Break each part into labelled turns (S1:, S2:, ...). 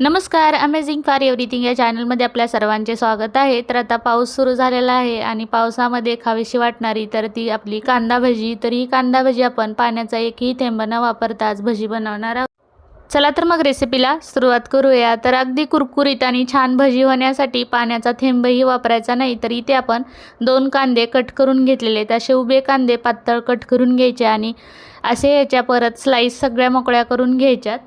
S1: नमस्कार amazing for everything या चॅनलमध्ये आपल्या सर्वांचे स्वागत आहे. तर आता पाऊस सुरू झालेला आहे आणि पावसामध्ये खावीशी वाटणारी तर ती आपली कांदा भजी. तर ही कांदा भजी आपण पाण्याचा एकही थेंब न वापरताच भजी बनवणार आहोत. चला तर मग रेसिपीला सुरुवात करूया. तर अगदी कुरकुरीत आणि छान भजी होण्यासाठी पाण्याचा थेंबही वापरायचा नाही तर इथे आपण दोन कांदे कट करून घेतलेले आहेत. असे उभे कांदे पातळ कट करून घ्यायचे आणि असे याच्या परत स्लाईस सगळ्या मोकळ्या करून घ्यायच्यात.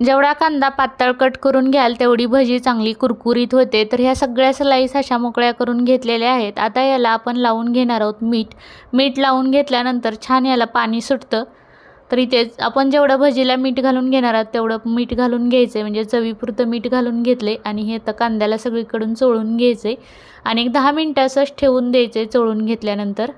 S1: जेवढा कांदा पातळ कट करून घ्याल तेवढी भजी चांगली कुरकुरीत होते. तर ह्या सगळ्या स्लाईस अशा मोकळ्या करून घेतलेल्या आहेत. आता याला आपण लावून घेणार आहोत मीठ. मीठ लावून घेतल्यानंतर छान याला पाणी सुटतं. तर इथेच आपण जेवढं भजीला मीठ घालून घेणार आहोत तेवढं मीठ घालून घ्यायचं आहे म्हणजे चवीपुरतं मीठ घालून घेतले आणि हे तर कांद्याला सगळीकडून चोळून घ्यायचं आहे आणि एक दहा मिनटं असंच ठेवून द्यायचं आहे चोळून घेतल्यानंतर.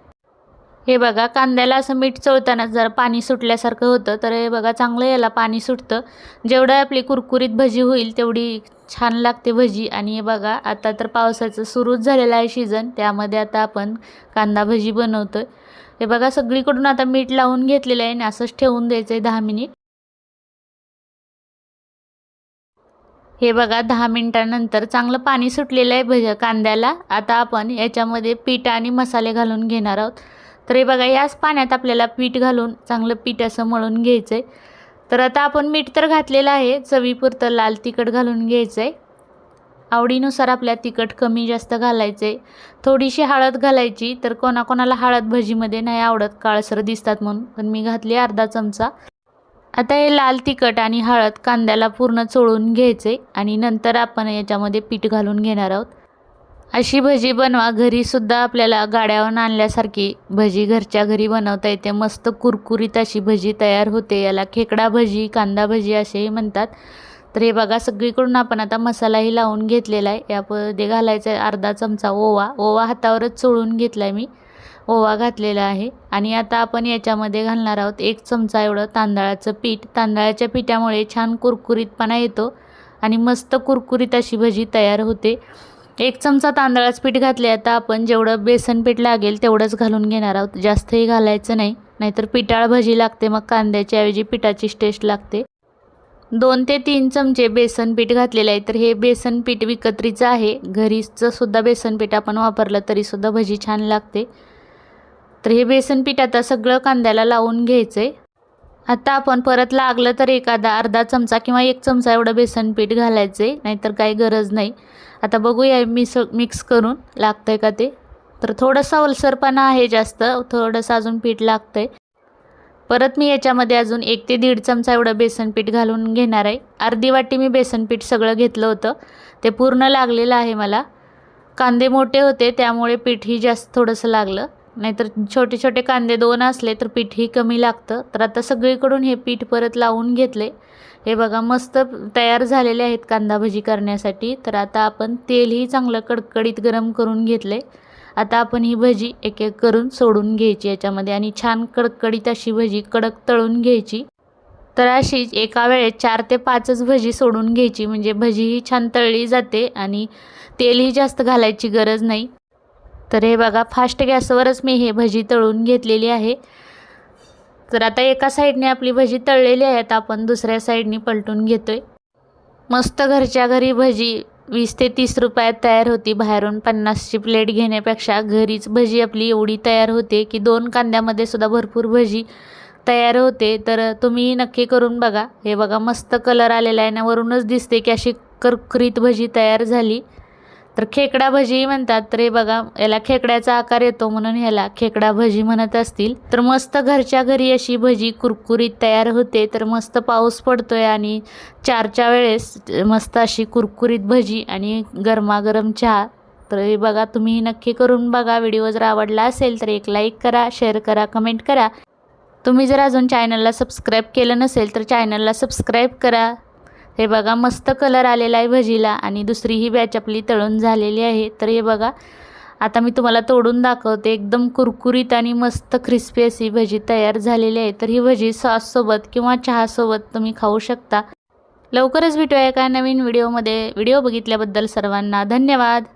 S1: हे बघा कांद्याला असं मीठ चोळताना जर पाणी सुटल्यासारखं होतं तर हे बघा चांगलं याला पाणी सुटतं. जेवढं आपली कुरकुरीत भजी होईल तेवढी छान लागते भजी. आणि हे बघा आता तर पावसाचं सुरूच झालेलं आहे सीझन त्यामध्ये आता आपण कांदा भजी बनवतो हे बघा सगळीकडून आता मीठ लावून घेतलेलं आहे आणि असंच ठेवून द्यायचं आहे दहा मिनिट. हे बघा दहा मिनटानंतर चांगलं पाणी सुटलेलं आहे भज कांद्याला. आता आपण याच्यामध्ये पीठ आणि मसाले घालून घेणार आहोत. तर हे बघा याच पाण्यात आपल्याला पीठ घालून चांगलं पीठ असं मळून घ्यायचं आहे तर आता आपण मीठ तर घातलेलं आहे चवीपुरतं लाल तिखट घालून घ्यायचं आहे आवडीनुसार आपल्या तिखट कमी जास्त घालायचं आहे थोडीशी हळद घालायची तर कोणाकोणाला हळद भजीमध्ये नाही आवडत काळसर दिसतात म्हणून पण मी घातली अर्धा चमचा. आता हे लाल तिखट आणि हळद कांद्याला पूर्ण चोळून घ्यायचे आणि नंतर आपण याच्यामध्ये पीठ घालून घेणार आहोत. अशी भजी बनवा. घरीसुद्धा आपल्याला गाड्यावर आणल्यासारखी भजी घरच्या घरी बनवता येते. मस्त कुरकुरीत अशी भजी तयार होते. याला खेकडा भजी कांदा भजी असेही म्हणतात. तर हे बघा सगळीकडून आपण आता मसालाही लावून घेतलेला आहे. यामध्ये घालायचा आहे अर्धा चमचा ओवा. ओवा हातावरच चोळून घेतला आहे मी. ओवा घातलेला आहे. आणि आता आपण याच्यामध्ये घालणार आहोत एक चमचा एवढं तांदळाचं पीठ. तांदळाच्या पिठामुळे छान कुरकुरीतपणा येतो आणि मस्त कुरकुरीत अशी भजी तयार होते. एक चमचा तांदळाचं पीठ घातले आता आपण जेवढं बेसन पीठ लागेल तेवढंच घालून घेणार आहोत. जास्तही घालायचं नाही नाहीतर पिठाळ भजी लागते मग कांद्याच्या ऐवजी पिठाचीच टेस्ट लागते. दोन ते तीन चमचे बेसन पीठ घातलेलं आहे तर हे बेसन पीठ विकत्रीचं आहे. घरीचं सुद्धा बेसन पीठ आपण वापरलं तरीसुद्धा भजी छान लागते. तर हे बेसन पीठ आता सगळं कांद्याला लावून घ्यायचं आहे आता आपण परत लागलं तर एखादा अर्धा चमचा किंवा एक चमचा एवढं बेसन पीठ घालायचे नाहीतर काही गरज नाही. आता बघूया मिस मिक्स करून लागतं आहे का ते. तर थोडंसं ओलसरपणा आहे जास्त थोडंसं अजून पीठ लागतं आहे परत मी याच्यामध्ये अजून एक ते दीड चमचा एवढं बेसन पीठ घालून घेणार आहे. अर्धी वाटी मी बेसन पीठ सगळं घेतलं होतं. ते पूर्ण लागलेलं आहे मला. कांदे मोठे होते त्यामुळे पीठही जास्त थोडंसं लागलं. नाहीतर छोटे छोटे कांदे दोन असले तर पीठही कमी लागतं. तर आता सगळीकडून हे पीठ परत लावून घेतले. हे बघा मस्त तयार झालेले आहेत कांदा भजी करण्यासाठी. तर आता आपण तेलही चांगलं कडकडीत गरम करून घेतले. आता आपण ही भजी एक एक करून सोडून घ्यायची याच्यामध्ये आणि छान कडकडीत अशी भजी कडक तळून घ्यायची. तर अशीच एका वेळेत चार ते पाचच भजी सोडून घ्यायची. म्हणजे भजीही छान तळली जाते आणि तेलही जास्त घालायची गरज नाही. तर हे बघा फास्ट गॅसवरच मी हे भजी तळून घेतलेली आहे. तर आता एका साईडने आपली भजी तळलेली आहे आता आपण दुसऱ्या साईडने पलटून घेतोय. मस्त घरच्या घरी भजी वीस ते तीस रुपयात तयार होती. बाहेरून पन्नासची प्लेट घेण्यापेक्षा घरीच भजी आपली एवढी तयार होते की दोन कांद्यामध्ये सुद्धा भरपूर भजी तयार होते. तर तुम्ही नक्की करून बघा. हे बघा मस्त कलर आलेला आहे ना वरूनच दिसते की अशी करकरीत भजी तयार झाली. तर खेकडा भजी म्हणतात तर हे बघा याला खेकड्याचा आकार येतो म्हणून ह्याला खेकडा भजी म्हणत असतील. तर मस्त घरच्या घरी अशी भजी कुरकुरीत तयार होते तर मस्त पाऊस पडतोय आणि चारच्या वेळेस मस्त अशी कुरकुरीत भजी आणि गरमागरम चहा. तर हे बघा तुम्ही नक्की करून बघा व्हिडिओ जर आवडला असेल तर एक लाईक करा शेअर करा कमेंट करा. तुम्ही जर अजून चॅनलला सबस्क्राईब केलं नसेल तर चॅनलला सबस्क्राईब करा. हे बघा मस्त कलर आलेला आहे भजीला आणि दुसरी ही बॅच आपली तळून झालेली आहे. तर हे बघा आता मी तुम्हाला तोडून दाखवते. एकदम कुरकुरीत आणि मस्त क्रिस्पी अशी भजी तयार झालेली आहे. तर ही भजी सॉससोबत किंवा चहासोबत तुम्ही खाऊ शकता. लवकरच भेटूया एका नवीन व्हिडिओमध्ये व्हिडिओ बघितल्याबद्दल सर्वांना धन्यवाद.